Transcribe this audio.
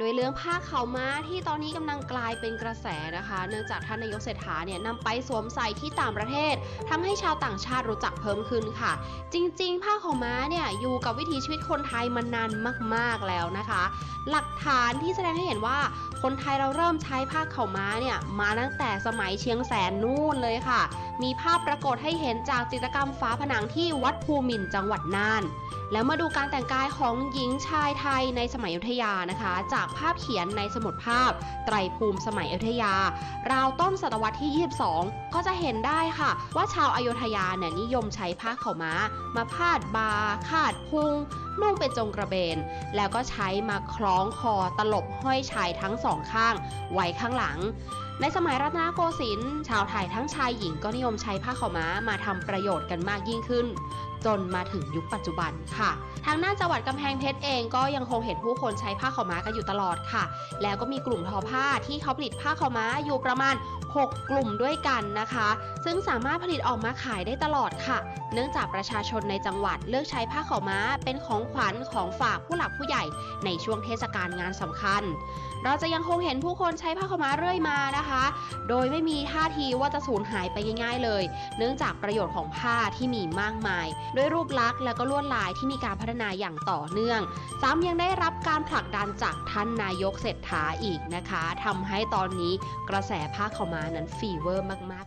ด้วยเรื่องผ้าขาวม้าที่ตอนนี้กำลังกลายเป็นกระแสนะคะ เนื่องจากท่านนายกเศรษฐาเนี่ยนำไปสวมใส่ที่ต่างประเทศทำให้ชาวต่างชาติรู้จักเพิ่มขึ้นค่ะ จริง ๆ ผ้าขาวม้าเนี่ยอยู่กับวิถีชีวิตคนไทยมานานมากๆแล้วนะคะ หลักฐานที่แสดงให้เห็นว่าคนไทยเราเริ่มใช้ผ้าขาวม้าเนี่ยมาตั้งแต่สมัยเชียงแสนนู่นเลยค่ะ มีภาพปรากฏให้เห็นจากจิตรกรรมฝาผนังที่วัดภูมินทร์จังหวัดน่าน แล้วมาดูการแต่งกายของหญิงชายไทยในสมัยอยุธยานะคะ จากภาพเขียนในสมุดภาพ ไตรภูมิสมัยอยุธยา ราวต้นศตวรรษที่ 22 ก็จะเห็นได้ค่ะ ว่าชาวอยุธยาเนี่ยนิยมใช้ผ้าขาม้า มาพาดบาคาดพุง นุ่งเป็นจงกระเบน แล้วก็ใช้มาคล้องคอตลบห้อยชายทั้งสองข้างไว้ข้างหลัง ในสมัยรัตนโกสินทร์ชาวไทยทั้งชายหญิงก็นิยมใช้ผ้าขาวม้ามาทำประโยชน์กันมากยิ่งขึ้น จนมาถึงยุคปัจจุบันค่ะ ทางหน้าจังหวัดกำแพงเพชรเองก็ยังคงเห็นผู้คนใช้ผ้าขาวม้ากันอยู่ตลอดค่ะ แล้วก็มีกลุ่มทอผ้าที่เขาผลิตผ้าขาวม้าอยู่ประมาณ 6 กลุ่มด้วยกันนะคะ ซึ่งสามารถผลิตออกมาขายได้ตลอดค่ะ เนื่องจากประชาชนในจังหวัดเลือกใช้ผ้าขาวม้า เป็นของขวัญของฝากผู้หลักผู้ใหญ่ในช่วงเทศกาลงานสำคัญ เราจะยังคงเห็นผู้คนใช้ผ้าขาวม้าเรื่อยมานะคะ โดยไม่มีท่าทีว่าจะสูญหายไปง่าย ๆ เลย เนื่องจากประโยชน์ของผ้าที่มีมากมาย ด้วยรูปลักษณ์และก็ลวดลายที่มีการพัฒนาอย่างต่อเนื่อง ซ้ำยังได้รับการผลักดันจากท่านนายกเศรษฐาอีกนะคะทำให้ตอนนี้กระแสผ้าขาวม้านั้นฟีเวอร์มาก